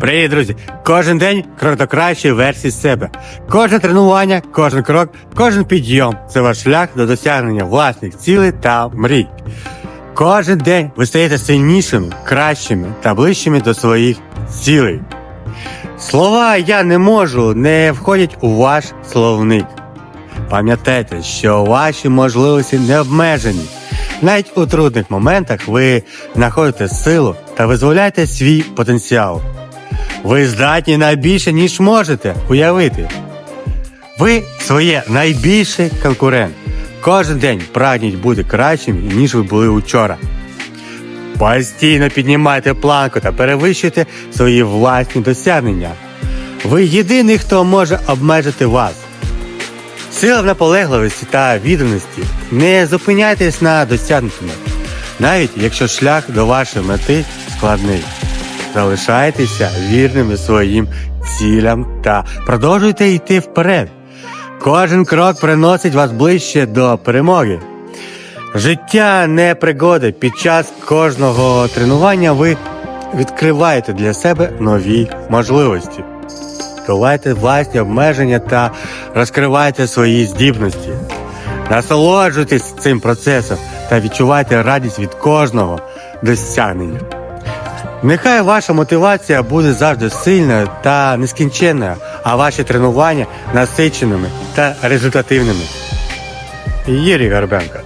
Привіт, друзі! Кожен день крок до кращої версії себе. Кожне тренування, кожен крок, кожен підйом це ваш шлях до досягнення власних цілей та мрій. Кожен день ви стаєте сильнішими, кращими та ближчими до своїх цілей. Слова я не можу не входять у ваш словник. Пам'ятайте, що ваші можливості не обмежені. Навіть у трудних моментах ви знаходите силу та визволяєте свій потенціал. Ви здатні на більше, ніж можете уявити. Ви своє найбільший конкурент. Кожен день прагніть бути кращим, ніж ви були учора. Постійно піднімайте планку та перевищуйте свої власні досягнення. Ви єдиний, хто може обмежити вас. Сила в наполегливості та відданості. Не зупиняйтесь на досягнутому, навіть якщо шлях до вашої мети складний. Залишайтеся вірними своїм цілям та продовжуйте йти вперед. Кожен крок приносить вас ближче до перемоги. Життя не пригоди. Під час кожного тренування ви відкриваєте для себе нові можливості. Долайте власні обмеження та розкривайте свої здібності. Насолоджуйтесь цим процесом та відчувайте радість від кожного досягнення. Нехай ваша мотивація буде завжди сильною та нескінченною, а ваші тренування насиченими та результативними. Юрій Горбенко